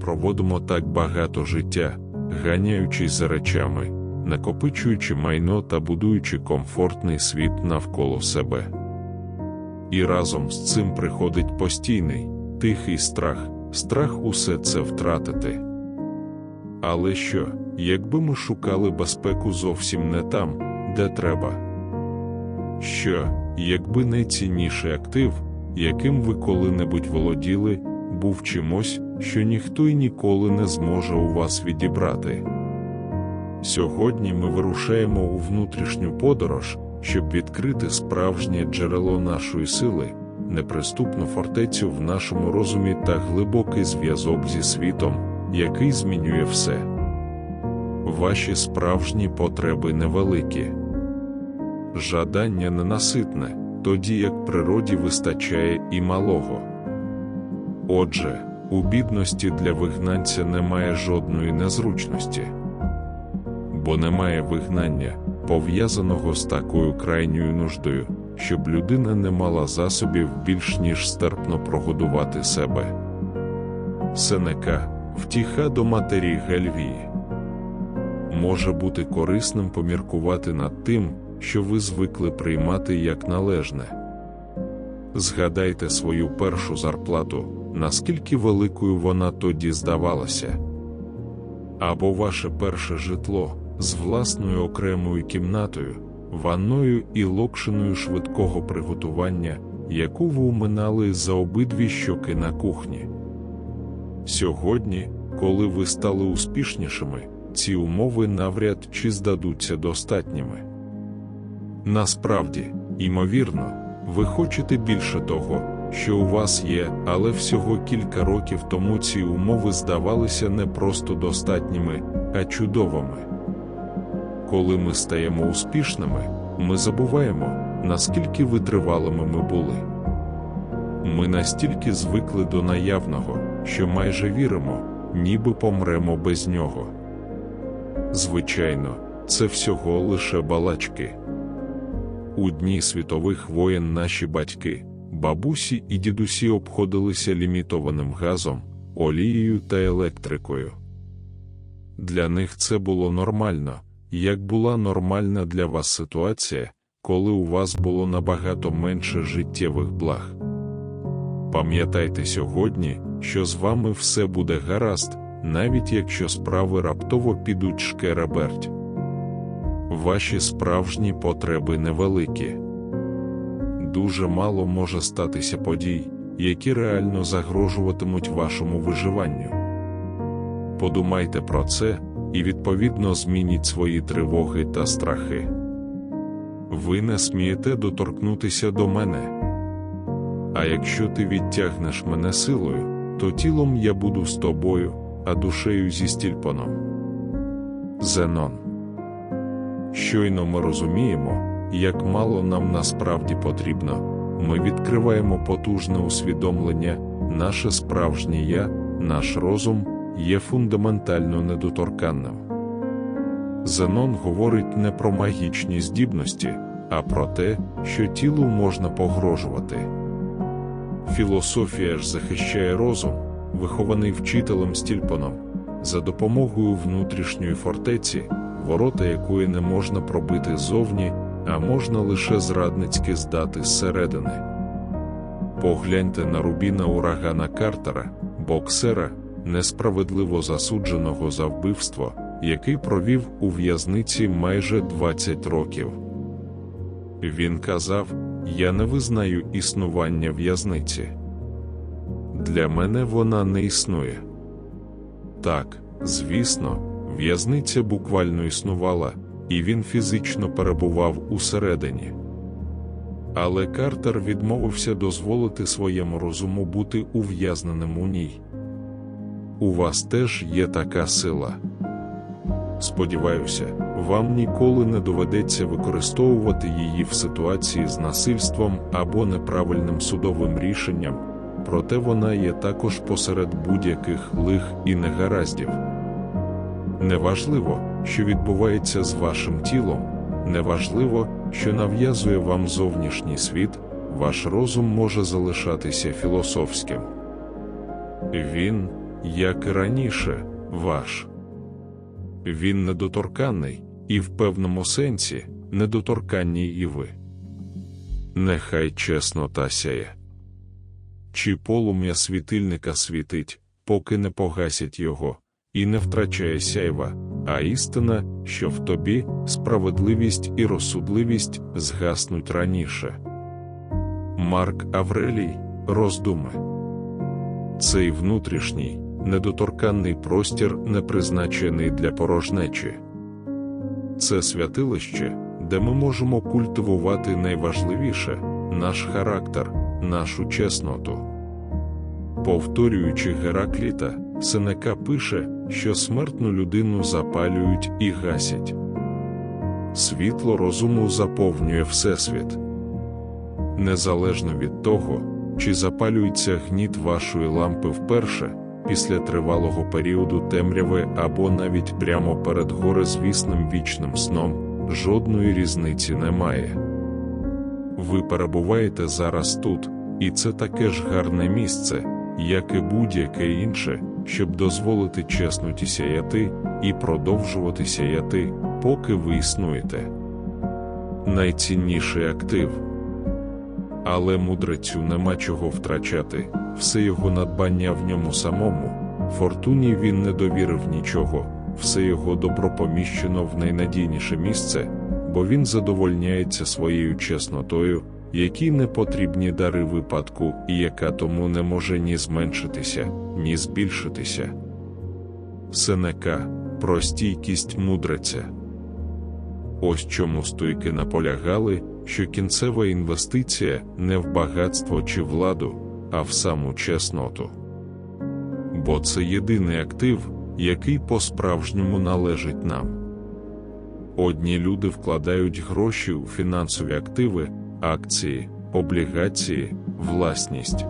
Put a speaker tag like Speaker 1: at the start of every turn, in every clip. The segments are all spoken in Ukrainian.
Speaker 1: проводимо так багато життя, ганяючись за речами, накопичуючи майно та будуючи комфортний світ навколо себе. І разом з цим приходить постійний, тихий страх, страх усе це втратити. Але що, якби ми шукали безпеку зовсім не там, де треба? Що, якби найцінніший актив, яким ви коли-небудь володіли, був чимось, що ніхто й ніколи не зможе у вас відібрати? Сьогодні ми вирушаємо у внутрішню подорож, щоб відкрити справжнє джерело нашої сили, неприступну фортецю в нашому розумі та глибокий зв'язок зі світом, який змінює все. Ваші справжні потреби невеликі. Жадання ненаситне, тоді як природі вистачає і малого. Отже, у бідності для вигнанця немає жодної незручності, бо немає вигнання, пов'язаного з такою крайньою нуждою, щоб людина не мала засобів більш ніж стерпно прогодувати себе. Сенека втіха до матері Гельвії може бути корисним поміркувати над тим, що ви звикли приймати як належне. Згадайте свою першу зарплату, наскільки великою вона тоді здавалася. Або ваше перше житло з власною окремою кімнатою, ванною і локшиною швидкого приготування, яку ви уминали за обидві щоки на кухні. Сьогодні, коли ви стали успішнішими, ці умови навряд чи здадуться достатніми. Насправді, ймовірно, ви хочете більше того, що у вас є, але всього кілька років тому ці умови здавалися не просто достатніми, а чудовими. Коли ми стаємо успішними, ми забуваємо, наскільки витривалими ми були. Ми настільки звикли до наявного, що майже віримо, ніби помремо без нього. Звичайно, це всього лише балачки. У дні світових воєн наші батьки, бабусі і дідусі обходилися лімітованим газом, олією та електрикою. Для них це було нормально, як була нормальна для вас ситуація, коли у вас було набагато менше життєвих благ. Пам'ятайте сьогодні, що з вами все буде гаразд, навіть якщо справи раптово підуть шкереберть. Ваші справжні потреби невеликі. Дуже мало може статися подій, які реально загрожуватимуть вашому виживанню. Подумайте про це і відповідно змініть свої тривоги та страхи. Ви не смієте доторкнутися до мене. А якщо ти відтягнеш мене силою, то тілом я буду з тобою, а душею зі стільпоном. Зенон. Щойно ми розуміємо, як мало нам насправді потрібно, ми відкриваємо потужне усвідомлення, наше справжнє я, наш розум є фундаментально недоторканним. Зенон говорить не про магічні здібності, а про те, що тілу можна погрожувати. Філософія ж захищає розум, вихований вчителем стільпоном, за допомогою внутрішньої фортеці, ворота якої не можна пробити зовні, а можна лише зрадницьки здати зсередини. Погляньте на рубіна урагана Картера, боксера, несправедливо засудженого за вбивство, який провів у в'язниці майже 20 років. Він казав: Я не визнаю існування в'язниці. Для мене вона не існує. Так, звісно, в'язниця буквально існувала, і він фізично перебував усередині. Але Картер відмовився дозволити своєму розуму бути ув'язненим у ній. У вас теж є така сила. Сподіваюся, вам ніколи не доведеться використовувати її в ситуації з насильством або неправильним судовим рішенням, проте вона є також посеред будь-яких лих і негараздів. Неважливо, що відбувається з вашим тілом, неважливо, що нав'язує вам зовнішній світ, ваш розум може залишатися філософським. Він як і раніше, ваш. Він недоторканний, і в певному сенсі недоторканні і ви. Нехай чеснота сяє. Чи полум'я світильника світить, поки не погасять його, і не втрачає сяйва, а істина, що в тобі, справедливість і розсудливість згаснуть раніше. Марк Аврелій, роздуми. Цей внутрішній, недоторканний простір не призначений для порожнечі. Це святилище, де ми можемо культивувати найважливіше наш характер, нашу чесноту. Повторюючи Геракліта, Сенека пише, що смертну людину запалюють і гасять. Світло розуму заповнює Всесвіт. Незалежно від того, чи запалюється гніт вашої лампи вперше, після тривалого періоду темряви або навіть прямо перед горизвісним вічним сном, жодної різниці немає. Ви перебуваєте зараз тут, і це таке ж гарне місце, як і будь-яке інше, щоб дозволити чесноті сяяти і продовжувати сяяти, поки ви існуєте. Найцінніший актив. Але мудрецю нема чого втрачати, все його надбання в ньому самому. Фортуні він не довірив нічого, все його добро поміщено в найнадійніше місце, бо він задовольняється своєю чеснотою, якій не потрібні дари випадку, і яка тому не може ні зменшитися, ні збільшитися. Сенека про стійкість мудреця. Ось чому стойки наполягали, що кінцева інвестиція не в багатство чи владу, а в саму чесноту. Бо це єдиний актив, який по-справжньому належить нам. Одні люди вкладають гроші у фінансові активи, акції, облігації, власність.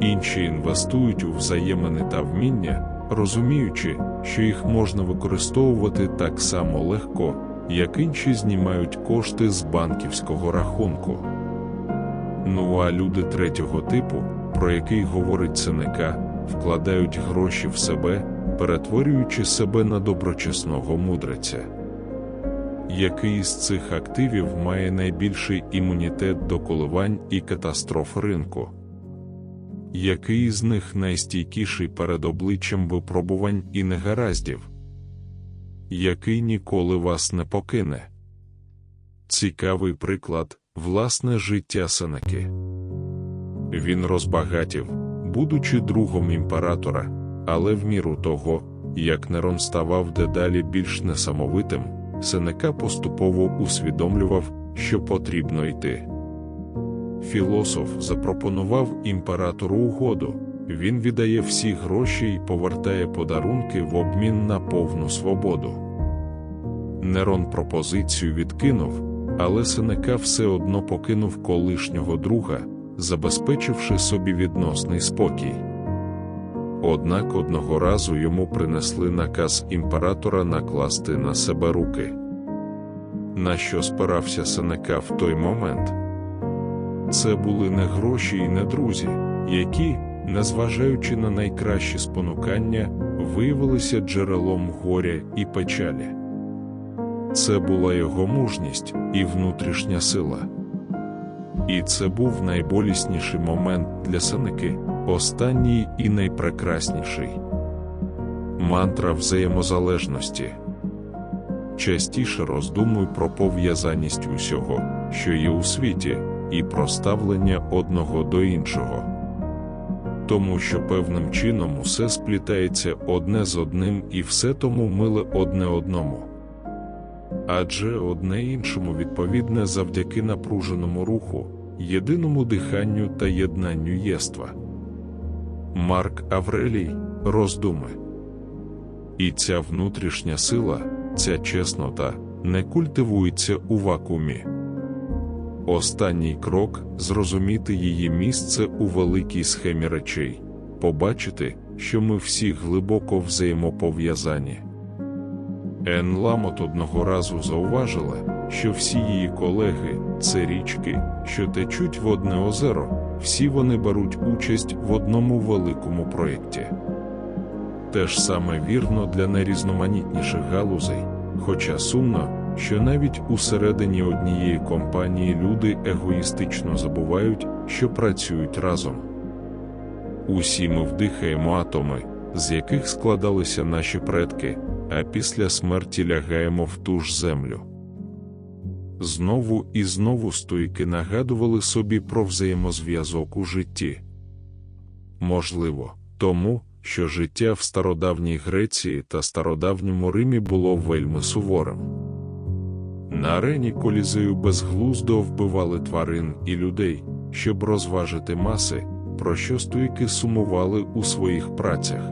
Speaker 1: Інші інвестують у взаємини та вміння, розуміючи, що їх можна використовувати так само легко, як інші знімають кошти з банківського рахунку. Ну а люди третього типу, про який говорить Сенека, вкладають гроші в себе, перетворюючи себе на доброчесного мудреця. Який з цих активів має найбільший імунітет до коливань і катастроф ринку? Який з них найстійкіший перед обличчям випробувань і негараздів? Який ніколи вас не покине? Цікавий приклад власне життя Сенеки. Він розбагатів, будучи другом імператора, але в міру того, як Нерон ставав дедалі більш несамовитим, Сенека поступово усвідомлював, що потрібно йти. Філософ запропонував імператору угоду. Він віддає всі гроші і повертає подарунки в обмін на повну свободу. Нерон пропозицію відкинув, але Сенека все одно покинув колишнього друга, забезпечивши собі відносний спокій. Однак одного разу йому принесли наказ імператора накласти на себе руки. На що спирався Сенека в той момент? Це були не гроші і не друзі, які, незважаючи на найкращі спонукання, виявилися джерелом горя і печалі. Це була його мужність і внутрішня сила. І це був найболісніший момент для Сенеки, останній і найпрекрасніший. Мантра взаємозалежності. Частіше роздумуй про пов'язаність усього, що є у світі, і про ставлення одного до іншого. Тому що певним чином усе сплітається одне з одним і все тому миле одне одному. Адже одне іншому відповідне завдяки напруженому руху, єдиному диханню та єднанню єства. Марк Аврелій роздуми. І ця внутрішня сила, ця чеснота, не культивується у вакуумі. Останній крок зрозуміти її місце у великій схемі речей, побачити, що ми всі глибоко взаємопов'язані. Ен Ламот одного разу зауважила, що всі її колеги це річки, що течуть в одне озеро, всі вони беруть участь в одному великому проєкті. Те ж саме вірно для найрізноманітніших галузей, хоча сумно, що навіть усередині однієї компанії люди егоїстично забувають, що працюють разом. Усі ми вдихаємо атоми, з яких складалися наші предки, а після смерті лягаємо в ту ж землю. Знову і знову стойки нагадували собі про взаємозв'язок у житті. Можливо, тому, що життя в стародавній Греції та стародавньому Римі було вельми суворим. На арені колізею безглуздо вбивали тварин і людей, щоб розважити маси, про що стойки сумували у своїх працях.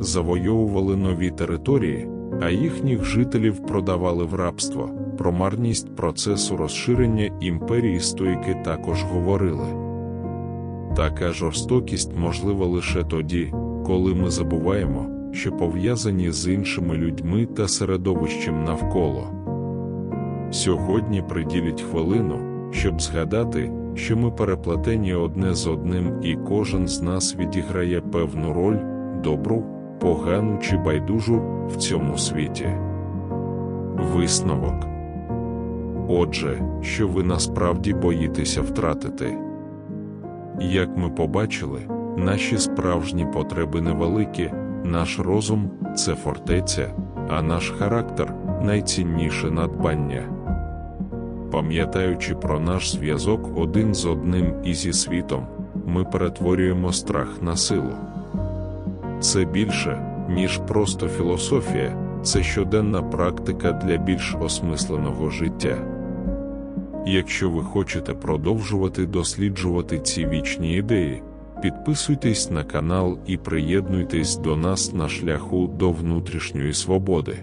Speaker 1: Завойовували нові території, а їхніх жителів продавали в рабство. Про марність процесу розширення імперії стойки також говорили. Така жорстокість можлива лише тоді, коли ми забуваємо, що пов'язані з іншими людьми та середовищем навколо. Сьогодні приділіть хвилину, щоб згадати, що ми переплетені одне з одним, і кожен з нас відіграє певну роль, добру, погану чи байдужу в цьому світі. Висновок. Отже, що ви насправді боїтеся втратити. Як ми побачили, наші справжні потреби невеликі, наш розум це фортеця, а наш характер найцінніше надбання. Пам'ятаючи про наш зв'язок один з одним і зі світом, ми перетворюємо страх на силу. Це більше, ніж просто філософія, це щоденна практика для більш осмисленого життя. Якщо ви хочете продовжувати досліджувати ці вічні ідеї, підписуйтесь на канал і приєднуйтесь до нас на шляху до внутрішньої свободи.